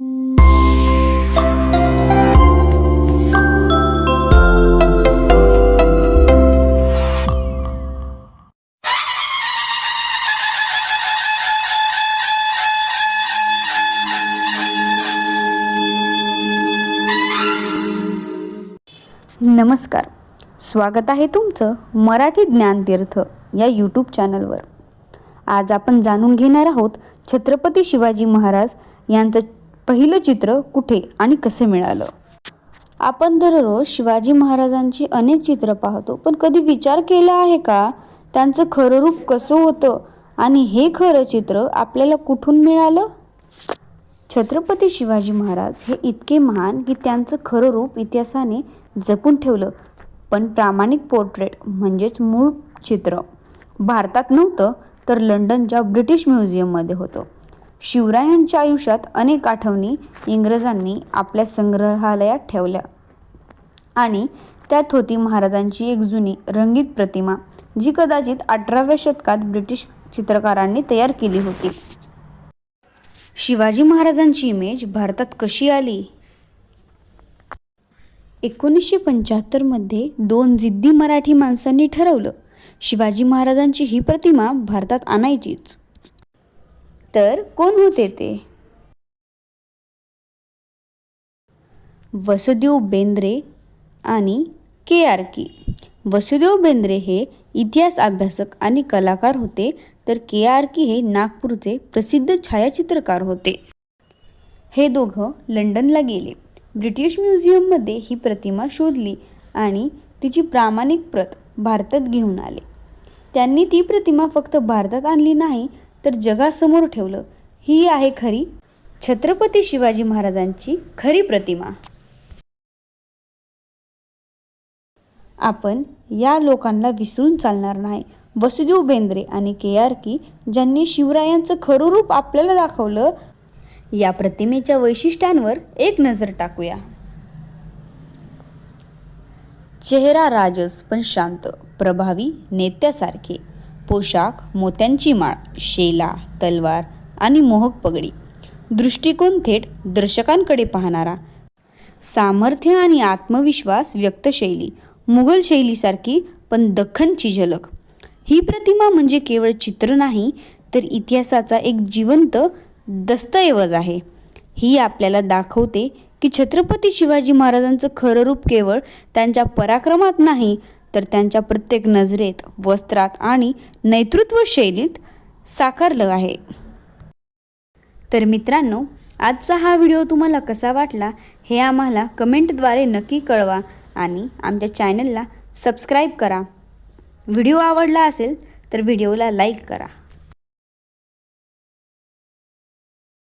नमस्कार. स्वागत आहे तुमचं मराठी ज्ञानतीर्थ या यूट्यूब चॅनलवर आज आपण जाणून घेणार आहोत छत्रपती शिवाजी महाराज यांचं पहिलं चित्र कुठे आणि कसं मिळालं? आपण दररोज शिवाजी महाराजांची अनेक चित्र पाहतो पण कधी विचार केला आहे का? त्यांचं खरं रूप कसं होतं? आणि हे खरं चित्र आपल्याला कुठून मिळालं? छत्रपती शिवाजी महाराज हे इतके महान की त्यांचं खरं रूप इतिहासाने जपून ठेवलं. पण प्रामाणिक पोर्ट्रेट म्हणजेच मूळ चित्र. भारतात नव्हतं तर लंडनच्या ब्रिटिश म्युझियममध्ये होतं. शिवरायांच्या आयुष्यात अनेक आठवणी इंग्रजांनी आपल्या संग्रहालयात ठेवल्या. आणि त्यात होती महाराजांची एक जुनी रंगीत प्रतिमा जी कदाचित अठराव्या शतकात ब्रिटिश चित्रकारांनी तयार केली होती. शिवाजी महाराजांची इमेज भारतात कशी आली? एकोणीसशे पंच्याहत्तरमध्ये दोन जिद्दी मराठी माणसांनी ठरवलं शिवाजी महाराजांची ही प्रतिमा भारतात आणायचीच. तर कोण होते ते? वसुदेव बेंद्रे आणि K R K. Vasudev Bendre हे इतिहास अभ्यासक आणि कलाकार होते तर के आर के हे नागपूरचे प्रसिद्ध छायाचित्रकार होते. हे दोघं लंडनला गेले. ब्रिटिश म्युझियममध्ये ही प्रतिमा शोधली आणि तिची प्रामाणिक प्रत भारतात घेऊन आले. त्यांनी ती प्रतिमा फक्त भारतात आणली नाही तर जगासमोर ठेवलं. ही आहे खरी छत्रपती शिवाजी महाराजांची खरी प्रतिमा. आपण या लोकांना विसरून चालणार नाही. वसुदेव बेंद्रे आणि के आर की ज्यांनी शिवरायांचं खरं रूप आपल्याला दाखवलं या प्रतिमेच्या वैशिष्ट्यांवर एक नजर टाकूया. चेहरा राजस पण शांत प्रभावी नेत्यासारखे. पोशाख मोत्यांची माळ शेला तलवार आणि मोहक पगडी. दृष्टिकोन थेट दर्शकांकडे पाहणारा. सामर्थ्य आणि आत्मविश्वास व्यक्तशैली मुघल शैलीसारखी पण दख्खनची झलक. ही प्रतिमा म्हणजे केवळ चित्र नाही तर इतिहासाचा एक जिवंत दस्तऐवज आहे. ही आपल्याला दाखवते की छत्रपती शिवाजी महाराजांचं खरं रूप केवळ त्यांच्या पराक्रमात नाही तर त्यांच्या प्रत्येक नजरेत वस्त्रात आणि नेतृत्व शैलीत साकारलं आहे. तर मित्रांनो आजचा हा व्हिडिओ तुम्हाला कसा वाटला हे आम्हाला कमेंटद्वारे नक्की कळवा आणि आमच्या चॅनलला सबस्क्राईब करा. व्हिडिओ आवडला असेल तर व्हिडिओला लाईक करा.